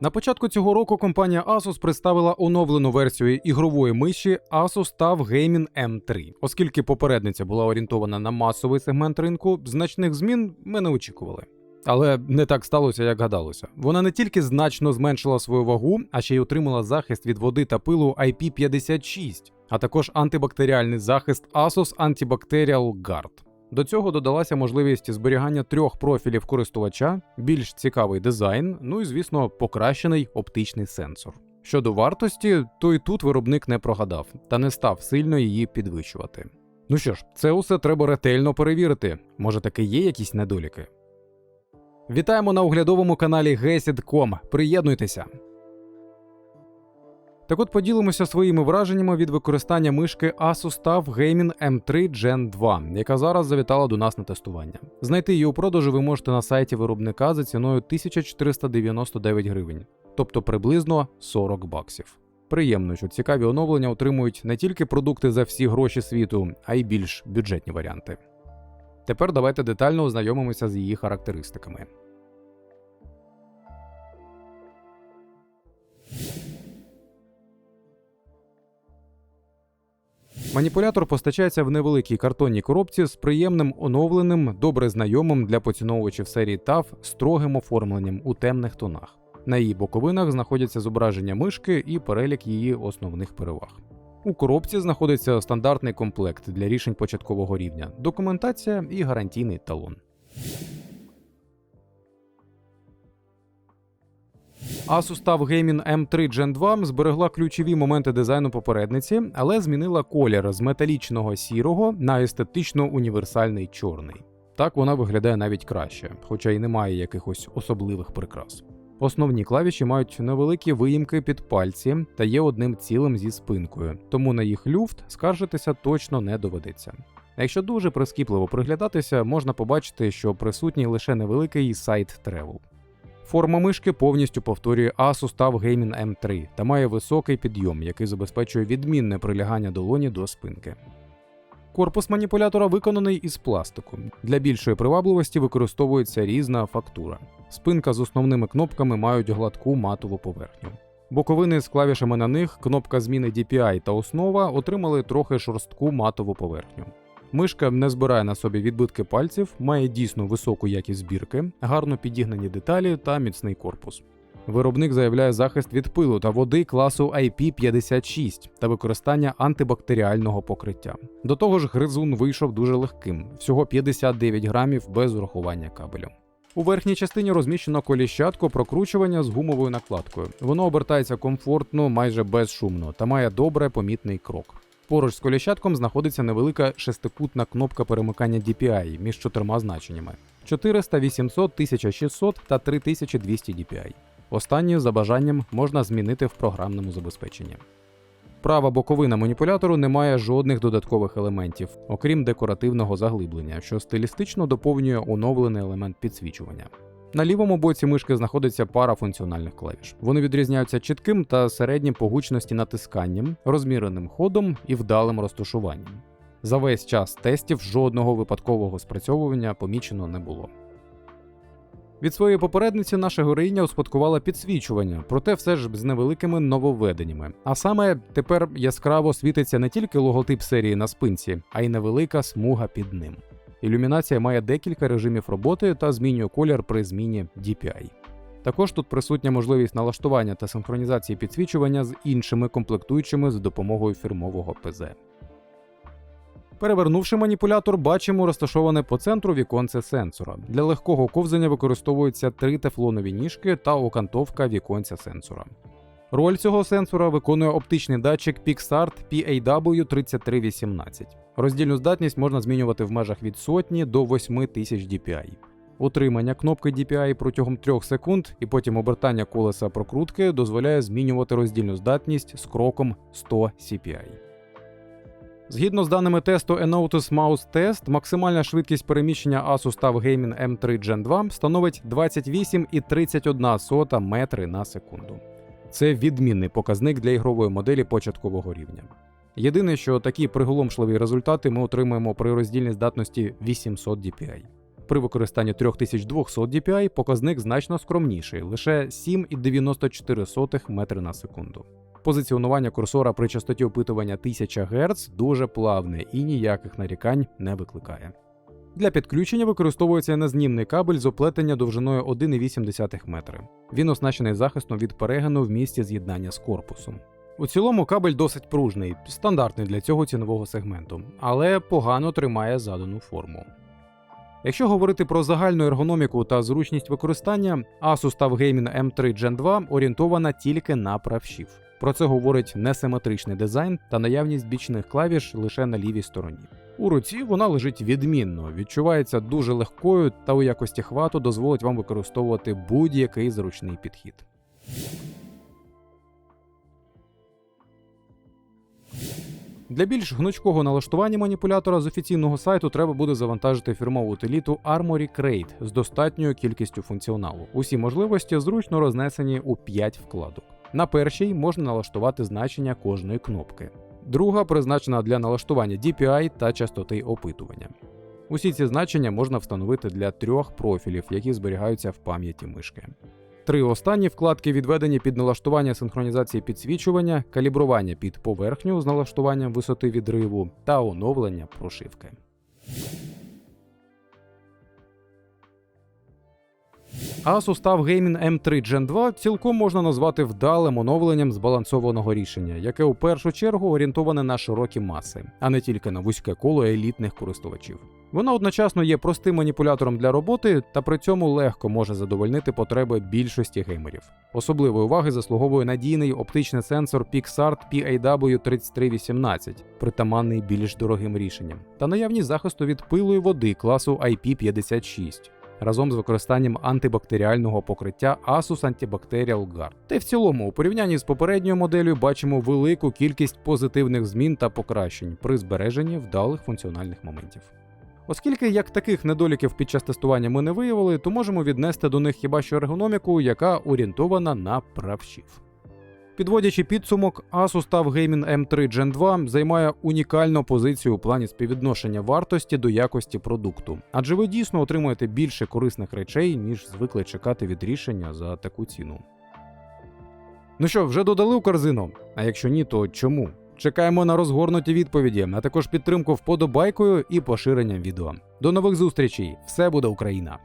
На початку цього року компанія Asus представила оновлену версію ігрової миші Asus TUF Gaming M3. Оскільки попередниця була орієнтована на масовий сегмент ринку, значних змін ми не очікували. Але не так сталося, як гадалося. Вона не тільки значно зменшила свою вагу, а ще й отримала захист від води та пилу IP56, а також антибактеріальний захист Asus Antibacterial Guard. До цього додалася можливість зберігання трьох профілів користувача, більш цікавий дизайн, ну і звісно, покращений оптичний сенсор. Щодо вартості, то і тут виробник не прогадав та не став сильно її підвищувати. Ну що ж, це усе треба ретельно перевірити. Може таки є якісь недоліки. Вітаємо на оглядовому каналі Gesid.com. Приєднуйтеся. Так от поділимося своїми враженнями від використання мишки Asus TUF Gaming M3 Gen 2, яка зараз завітала до нас на тестування. Знайти її у продажу ви можете на сайті виробника за ціною 1499 гривень, тобто приблизно 40 баксів. Приємно, що цікаві оновлення отримують не тільки продукти за всі гроші світу, а й більш бюджетні варіанти. Тепер давайте детально ознайомимося з її характеристиками. Маніпулятор постачається в невеликій картонній коробці з приємним оновленим, добре знайомим для поціновувачів серії TAF строгим оформленням у темних тонах. На її боковинах знаходяться зображення мишки і перелік її основних переваг. У коробці знаходиться стандартний комплект для рішень початкового рівня, документація і гарантійний талон. Asus TUF Gaming M3 Gen 2 зберегла ключові моменти дизайну попередниці, але змінила колір з металічного сірого на естетично універсальний чорний. Так вона виглядає навіть краще, хоча й немає якихось особливих прикрас. Основні клавіші мають невеликі виїмки під пальці та є одним цілим зі спинкою, тому на їх люфт скаржитися точно не доведеться. Якщо дуже прискіпливо приглядатися, можна побачити, що присутній лише невеликий сайт Travel. Форма мишки повністю повторює Asus TUF Gaming M3 та має високий підйом, який забезпечує відмінне прилягання долоні до спинки. Корпус маніпулятора виконаний із пластику. Для більшої привабливості використовується різна фактура. Спинка з основними кнопками мають гладку матову поверхню. Боковини з клавішами на них, кнопка зміни DPI та основа отримали трохи шорстку матову поверхню. Мишка не збирає на собі відбитки пальців, має дійсно високу якість збірки, гарно підігнані деталі та міцний корпус. Виробник заявляє захист від пилу та води класу IP56 та використання антибактеріального покриття. До того ж, гризун вийшов дуже легким, всього 59 грамів без урахування кабелю. У верхній частині розміщено коліщатко прокручування з гумовою накладкою. Воно обертається комфортно, майже безшумно та має добре помітний крок. Поруч з коліщатком знаходиться невелика шестикутна кнопка перемикання DPI між чотирма значеннями: 400, 800, 1600 та 3200 DPI. Останнє за бажанням можна змінити в програмному забезпеченні. Права боковина маніпулятору не має жодних додаткових елементів, окрім декоративного заглиблення, що стилістично доповнює оновлений елемент підсвічування. На лівому боці мишки знаходиться пара функціональних клавіш. Вони відрізняються чітким та середнім по гучності натисканням, розміреним ходом і вдалим розташуванням. За весь час тестів жодного випадкового спрацьовування помічено не було. Від своєї попередниці наша героїня успадкувала підсвічування, проте все ж з невеликими нововведеннями. А саме тепер яскраво світиться не тільки логотип серії на спинці, а й невелика смуга під ним. Ілюмінація має декілька режимів роботи та змінює колір при зміні DPI. Також тут присутня можливість налаштування та синхронізації підсвічування з іншими комплектуючими за допомогою фірмового ПЗ. Перевернувши маніпулятор, бачимо розташоване по центру віконце сенсора. Для легкого ковзання використовуються три тефлонові ніжки та окантовка віконця сенсора. Роль цього сенсора виконує оптичний датчик PixArt PAW3318. Роздільну здатність можна змінювати в межах від сотні до 8000 DPI. Утримання кнопки DPI протягом 3 секунд і потім обертання колеса прокрутки дозволяє змінювати роздільну здатність з кроком 100 CPI. Згідно з даними тесту Enotus Mouse Test, максимальна швидкість переміщення Asus TUF Gaming M3 Gen 2 становить 28,31 метри на секунду. Це відмінний показник для ігрової моделі початкового рівня. Єдине, що такі приголомшливі результати ми отримуємо при роздільній здатності 800 DPI. При використанні 3200 DPI показник значно скромніший лише 7,94 метри на секунду. Позиціонування курсора при частоті опитування 1000 Гц дуже плавне і ніяких нарікань не викликає. Для підключення використовується незнімний кабель з оплетення довжиною 1,8 метри. Він оснащений захистом від перегину в місці з'єднання з корпусом. У цілому кабель досить пружний, стандартний для цього цінового сегменту, але погано тримає задану форму. Якщо говорити про загальну ергономіку та зручність використання, Asus TUF Gaming M3 Gen 2 орієнтована тільки на правшів. Про це говорить несиметричний дизайн та наявність бічних клавіш лише на лівій стороні. У руці вона лежить відмінно, відчувається дуже легкою та у якості хвату дозволить вам використовувати будь-який зручний підхід. Для більш гнучкого налаштування маніпулятора з офіційного сайту треба буде завантажити фірмову утиліту Armory Crate з достатньою кількістю функціоналу. Усі можливості зручно рознесені у 5 вкладок. На першій можна налаштувати значення кожної кнопки. Друга призначена для налаштування DPI та частоти опитування. Усі ці значення можна встановити для трьох профілів, які зберігаються в пам'яті мишки. Три останні вкладки відведені під налаштування синхронізації підсвічування, калібрування під поверхню з налаштуванням висоти відриву та оновлення прошивки. Asus TUF Gaming M3 Gen 2 цілком можна назвати вдалим оновленням збалансованого рішення, яке у першу чергу орієнтоване на широкі маси, а не тільки на вузьке коло елітних користувачів. Воно одночасно є простим маніпулятором для роботи та при цьому легко може задовольнити потреби більшості геймерів. Особливої уваги заслуговує надійний оптичний сенсор PixArt PAW3318, притаманний більш дорогим рішенням, та наявність захисту від пилу і води класу IP56 разом з використанням антибактеріального покриття Asus Antibacterial Guard. Та й в цілому, у порівнянні з попередньою моделлю бачимо велику кількість позитивних змін та покращень при збереженні вдалих функціональних моментів. Оскільки як таких недоліків під час тестування ми не виявили, то можемо віднести до них хіба що ергономіку, яка орієнтована на правшів. Підводячи підсумок, Asus TUF Gaming M3 Gen 2 займає унікальну позицію у плані співвідношення вартості до якості продукту, адже ви дійсно отримуєте більше корисних речей, ніж звикли чекати від рішення за таку ціну. Ну що, вже додали у корзину? А якщо ні, то чому? Чекаємо на розгорнуті відповіді, а також підтримку вподобайкою і поширенням відео. До нових зустрічей! Все буде Україна!